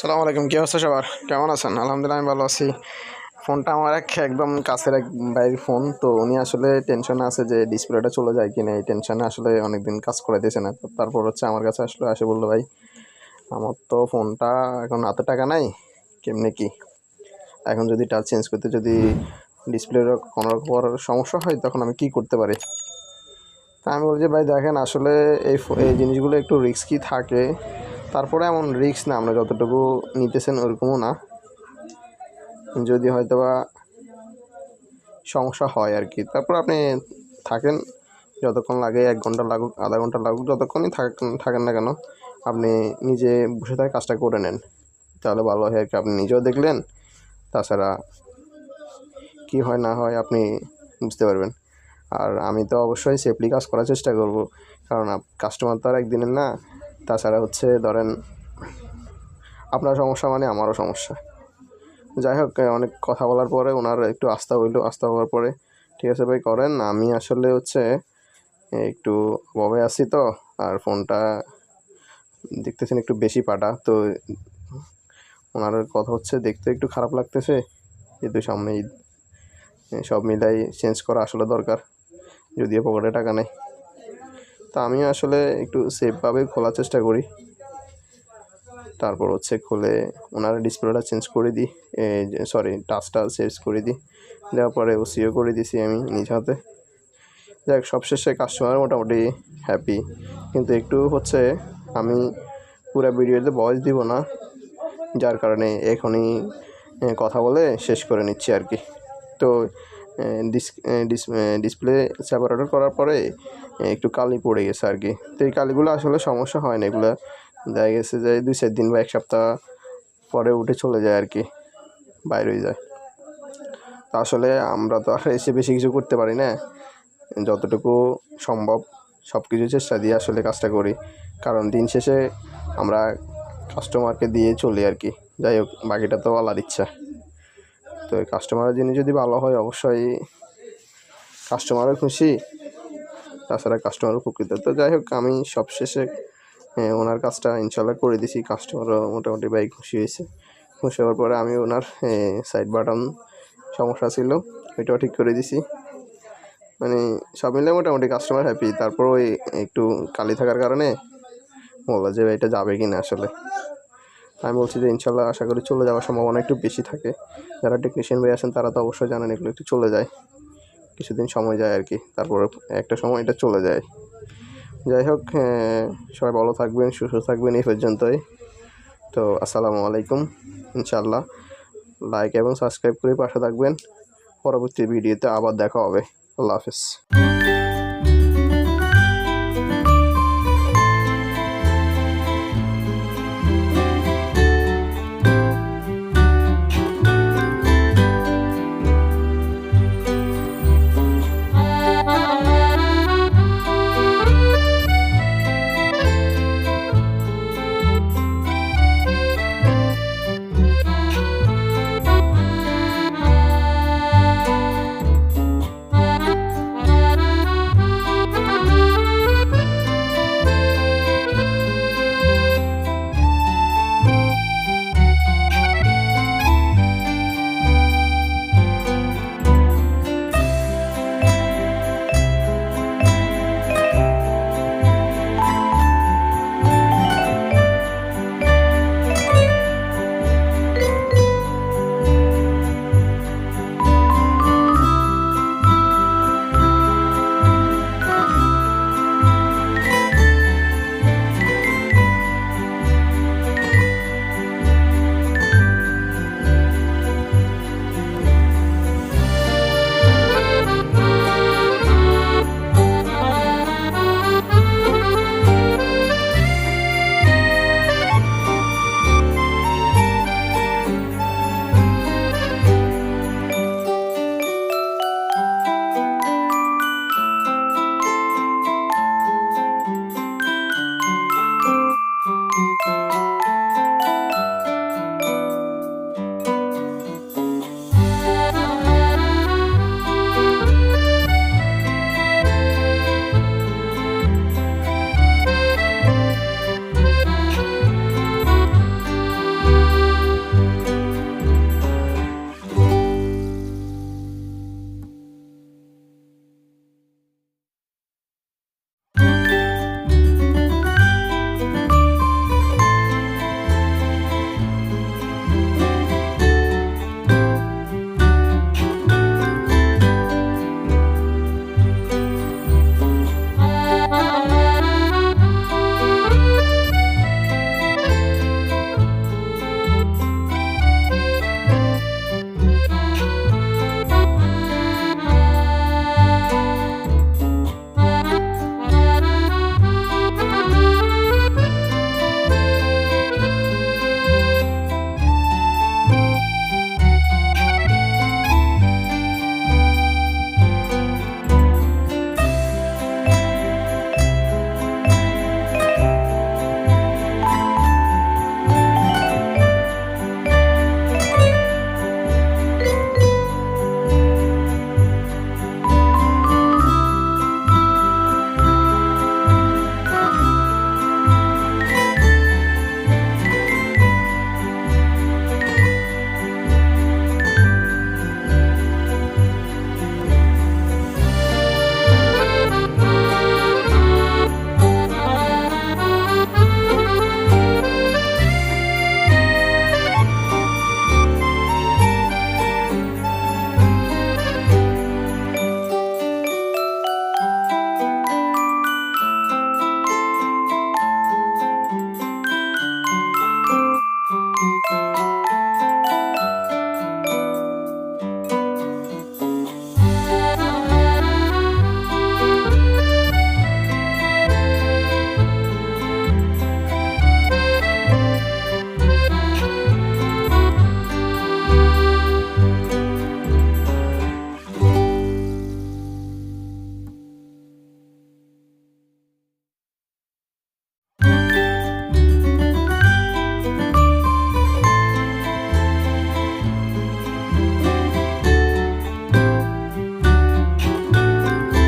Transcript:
সালামু আলাইকুম, কী অবস্থা সবার? কেমন আছেন? আলহামদুলিল্লাহ, আমি ভালো আছি। ফোনটা আমার এক একদম কাছের এক ভাইয়ের ফোন, তো উনি আসলে টেনশনে আছে যে ডিসপ্লেটা চলে যায় কিনা, এই টেনশনে আসলে অনেকদিন কাজ করে দিয়েছে না। তারপর হচ্ছে আমার কাছে আসলে, আসে বলল, ভাই, আমার তো ফোনটা এখন হাতে টাকা নাই, কেমনে কি? এখন যদি টাচ চেঞ্জ করতে যদি ডিসপ্লের কোনো রকম সমস্যা হয়, তখন আমি কি করতে পারি? তা আমি বলছি ভাই, দেখেন, আসলে এই এই জিনিসগুলো একটু রিস্কি থাকে। তারপরে এমন রিস্ক না, আমরা যতটুকু নিতেছেন ওরকমও না। যদি হয়তো বা সমস্যা হয় আর কি। তারপর আপনি থাকেন যতক্ষণ লাগে, এক ঘণ্টা লাগুক, আধা ঘণ্টা লাগুক, যতক্ষণই থাকেন না কেন, আপনি নিজে বসে থাকে কাজটা করে নেন। তাহলে ভালো হয় আর কি। আপনি নিজেও দেখলেন, তাছাড়া কি হয় না হয় আপনি বুঝতে পারবেন। আর আমি তো অবশ্যই সেফলি কাজ করার চেষ্টা করব, কারণ কাস্টমার তো আর একদিনের না তাছাড়া হচ্ছে ধরেন, আপনার সমস্যা মানে আমারও সমস্যা। যাই হোক অনেক কথা বলার পরে ওনার একটু আস্থা হইল, আস্থা হওয়ার পরে, ঠিক আছে ভাই, করেন। আমি আসলে হচ্ছে একটু অভাবে আছি তো, আর ফোনটা দেখতেছেন একটু বেশি পাটা। তো ওনার কথা হচ্ছে, দেখতে একটু খারাপ লাগতেছে। যেহেতু সামনে সব মিলাই চেঞ্জ করা আসলে দরকার। যদিও পকেটে টাকা নেই তা আমি আসলে একটু সেফভাবে খোলার চেষ্টা করি। তারপর হচ্ছে খুলে ওনার ডিসপ্লেটা চেঞ্জ করে দিই। সরি টাচটা চেঞ্জ করে দিই। দেওয়ার পরে ওসিও করে দিছি আমি নিজ হাতে। যাক, সবশেষে কাস্টমার মোটামুটি হ্যাপি কিন্তু একটু হচ্ছে আমি পুরো ভিডিওতে ভয়েস দিব না। যার কারণে এখনই কথা বলে শেষ করে নিচ্ছি আর কি। তো ডিসপ্লে সেপারেটর করার পরে একটু কালি পড়ে গেছে আর কি। তো এই কালিগুলো আসলে সমস্যা হয় না এগুলো। দেখা গেছে যে দুই চার দিন বা এক সপ্তাহ পরে উঠে চলে যায় আর কি, বাইরে হয়ে যায়। তো আসলে আমরা তো আর এসে বেশি কিছু করতে পারি না। যতটুকু সম্ভব সব কিছু চেষ্টা দিয়ে আসলে কাজটা করি। কারণ দিন শেষে আমরা কাস্টমারকে দিয়ে চলি আর কি। যাই হোক, বাকিটা তো আলার ইচ্ছা। তো কাস্টমারের জিনিস যদি ভালো হয়, অবশ্যই কাস্টমারও খুশি। তাছাড়া কাস্টমার উপকৃত। তো যাই হোক, আমি সবশেষে ওনার কাজটা ইনশাল্লাহ করে দিছি। কাস্টমারও মোটামুটি ভাই খুশি হয়েছে। খুশি হওয়ার পরে আমি ওনার সাইড বাটন সমস্যা ছিল, ওইটাও ঠিক করে দিছি। মানে সব মিলে মোটামুটি কাস্টমার হ্যাপি তারপর ওই একটু কালি থাকার কারণে বলল যে এটা যাবে কি না আসলে। আমি বলছি যে ইনশাল্লাহ আশা করি চলে যাওয়ার সম্ভাবনা একটু বেশি থাকে। যারা টেকনিশিয়ান ভাই আছেন, তারা তো অবশ্যই জানেন এগুলো একটু চলে যায়। কিছুদিন সময় যায় আর কি, তারপরে একটা সময় এটা চলে যায়। যাই হোক সবাই ভালো থাকবেন, সুস্থ থাকবেন এই পর্যন্তই। তো আসসালামু আলাইকুম, ইনশাল্লাহ। লাইক এবং সাবস্ক্রাইব করে পাশে থাকবেন। পরবর্তী ভিডিওতে আবার দেখা হবে। আল্লাহ হাফিজ।